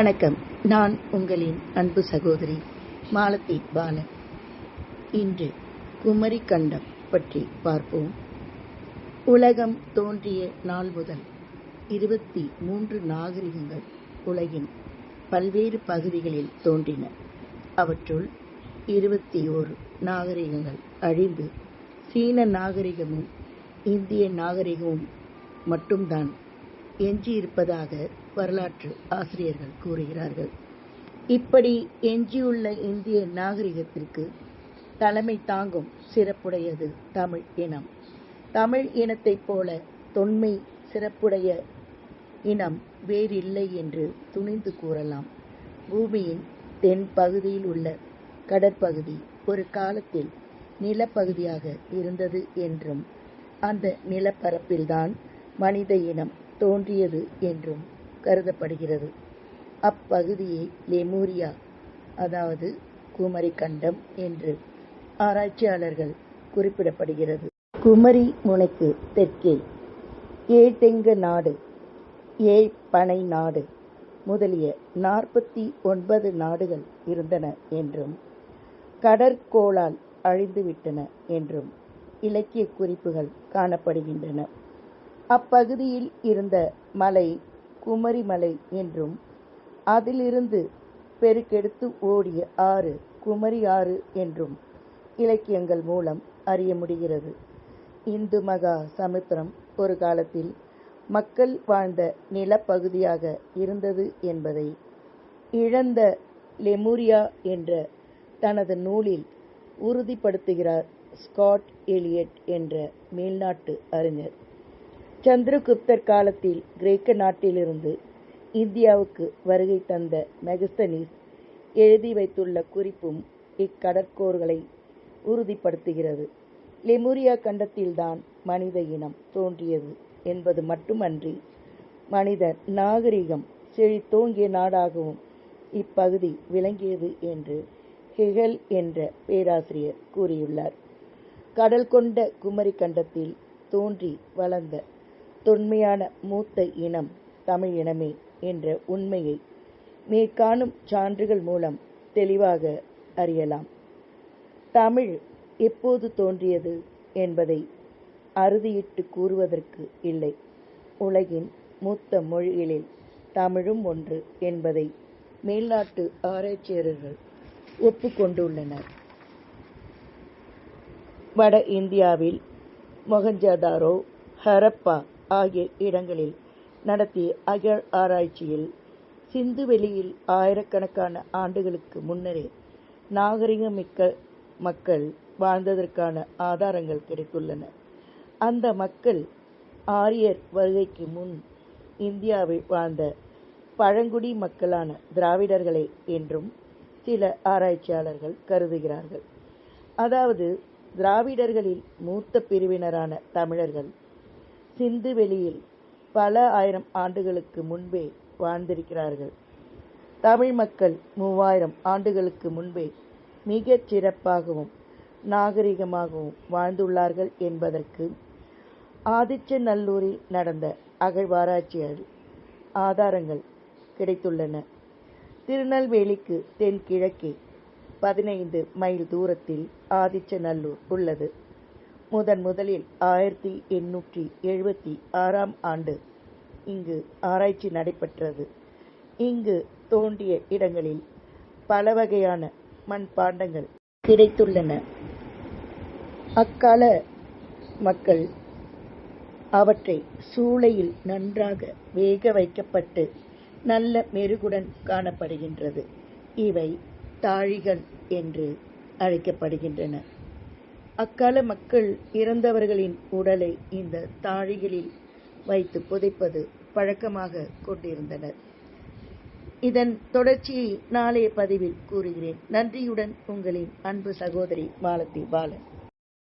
வணக்கம். நான் உங்களின் அன்பு சகோதரி மாலதி பாலன். இன்று குமரி கண்டம் பற்றி பார்ப்போம். உலகம் தோன்றிய நாள் முதல் இருபத்தி மூன்று நாகரிகங்கள் உலகின் பல்வேறு பகுதிகளில் தோன்றின. அவற்றுள் இருபத்தி ஓரு நாகரிகங்கள் அழிந்து சீன நாகரிகமும் இந்திய நாகரிகமும் மட்டும்தான் எஞ்சியிருப்பதாக வரலாற்று ஆசிரியர்கள் கூறுகிறார்கள். இப்படி எஞ்சியுள்ள இந்திய நாகரிகத்திற்கு தலைமை தாங்கும் சிறப்புடையது தமிழ் இனம். தமிழ் இனத்தைப் போல தொன்மை சிறப்புடைய இனம் வேறில்லை என்று துணிந்து கூறலாம். பூமியின் தென் பகுதியில் உள்ள கடற்பகுதி ஒரு காலத்தில் நிலப்பகுதியாக இருந்தது என்றும் அந்த நிலப்பரப்பில்தான் மனித இனம் தோன்றியது என்றும் கருதப்படுகிறது. அப்பகுதியை லெமூரியா அதாவது குமரி கண்டம் என்று ஆராய்ச்சியாளர்கள் குறிப்பிடப்படுகிறது. குமரி முனைக்கு தெற்கே ஏதெங்க நாடு ஏ பனை நாடு முதலிய நாற்பத்தி ஒன்பது நாடுகள் இருந்தன என்றும் கடற்கோளால் அழிந்துவிட்டன என்றும் இலக்கிய குறிப்புகள் காணப்படுகின்றன. அப்பகுதியில் இருந்த மலை குமரிமலை என்றும் அதிலிருந்து பெருக்கெடுத்து ஓடிய ஆறு குமரி ஆறு என்றும் இலக்கியங்கள் மூலம் அறிய முடிகிறது. இந்து மகா சமுத்திரம் ஒரு காலத்தில் மக்கள் வாழ்ந்த நிலப்பகுதியாக இருந்தது என்பதை இழந்த லெமூரியா என்ற தனது நூலில் உறுதிப்படுத்துகிறார் ஸ்காட் எலியட் என்ற மேல்நாட்டு அறிஞர். சந்திரகுப்தர் காலத்தில் கிரேக்க நாட்டிலிருந்து இந்தியாவுக்கு வருகை தந்த மெகஸ்தனிஸ் எழுதி வைத்துள்ள குறிப்பும் இக்கடற்கோர்களை உறுதிப்படுத்துகிறது. லெமுரியா கண்டத்தில்தான் மனித இனம் தோன்றியது என்பது மட்டுமன்றி மனித நாகரிகம் செழித்தோங்கிய நாடாகவும் இப்பகுதி விளங்கியது என்று ஹெகல் என்ற பேராசிரியர் கூறியுள்ளார். கடல் கொண்ட குமரி கண்டத்தில் தோன்றி வளர்ந்த தொன்மையான மூத்த இனம் தமிழ் இனமே என்ற உண்மையை மேற்காணும் சான்றுகள் மூலம் தெளிவாக அறியலாம். தமிழ் எப்போது தோன்றியது என்பதை அறுதியிட்டு கூறுவதற்கு இல்லை. உலகின் மூத்த மொழிகளில் தமிழும் ஒன்று என்பதை மேல்நாட்டு ஆராய்ச்சியாளர்கள் ஒப்புக்கொண்டுள்ளனர் வட இந்தியாவில் மொகஞ்சதாரோ ஹரப்பா ஆகிய இடங்களில் நடத்திய அகழ் ஆராய்ச்சியில் சிந்துவெளியில் ஆயிரக்கணக்கான ஆண்டுகளுக்கு முன்னரே நாகரிகமிக்க மக்கள் வாழ்ந்ததற்கான ஆதாரங்கள் கிடைத்துள்ளன. அந்த மக்கள் ஆரியர் வருகைக்கு முன் இந்தியாவில் வாழ்ந்த பழங்குடி மக்களான திராவிடர்களே என்றும் சில ஆராய்ச்சியாளர்கள் கருதுகிறார்கள். அதாவது திராவிடர்களில் மூத்த பிரிவினரான தமிழர்கள் சிந்து வெளியில் பல ஆயிரம் ஆண்டுகளுக்கு முன்பே வாழ்ந்திருக்கிறார்கள். தமிழ் மக்கள் மூவாயிரம் ஆண்டுகளுக்கு முன்பே மிகச் சிறப்பாகவும் நாகரிகமாகவும் வாழ்ந்துள்ளார்கள் என்பதற்கு ஆதிச்சநல்லூரில் நடந்த அகழ்வாராய்ச்சியால் ஆதாரங்கள் கிடைத்துள்ளன. திருநெல்வேலிக்கு தென்கிழக்கே பதினைந்து மைல் தூரத்தில் ஆதிச்சநல்லூர் உள்ளது. முதன் முதலில் ஆயிரத்தி எண்ணூற்றி எழுபத்தி ஆறாம் ஆண்டு இங்கு ஆராய்ச்சி நடைபெற்றது. இங்கு தோண்டிய இடங்களில் பல வகையான மண்பாண்டங்கள் கிடைத்துள்ளன. அக்கால மக்கள் அவற்றை சூளையில் நன்றாக வேக வைக்கப்பட்டு நல்ல மெருகுடன் காணப்படுகின்றது. இவை தாழிகள் என்று அழைக்கப்படுகின்றன. அக்கால மக்கள் இறந்தவர்களின் உடலை இந்த தாழிகளில் வைத்து புதைப்பது பழக்கமாக கொண்டிருந்தனர். இதன் தொடர்ச்சியை நாளைய பதிவில் கூறுகிறேன். நன்றியுடன் உங்களின் அன்பு சகோதரி மாலதி பாலன்.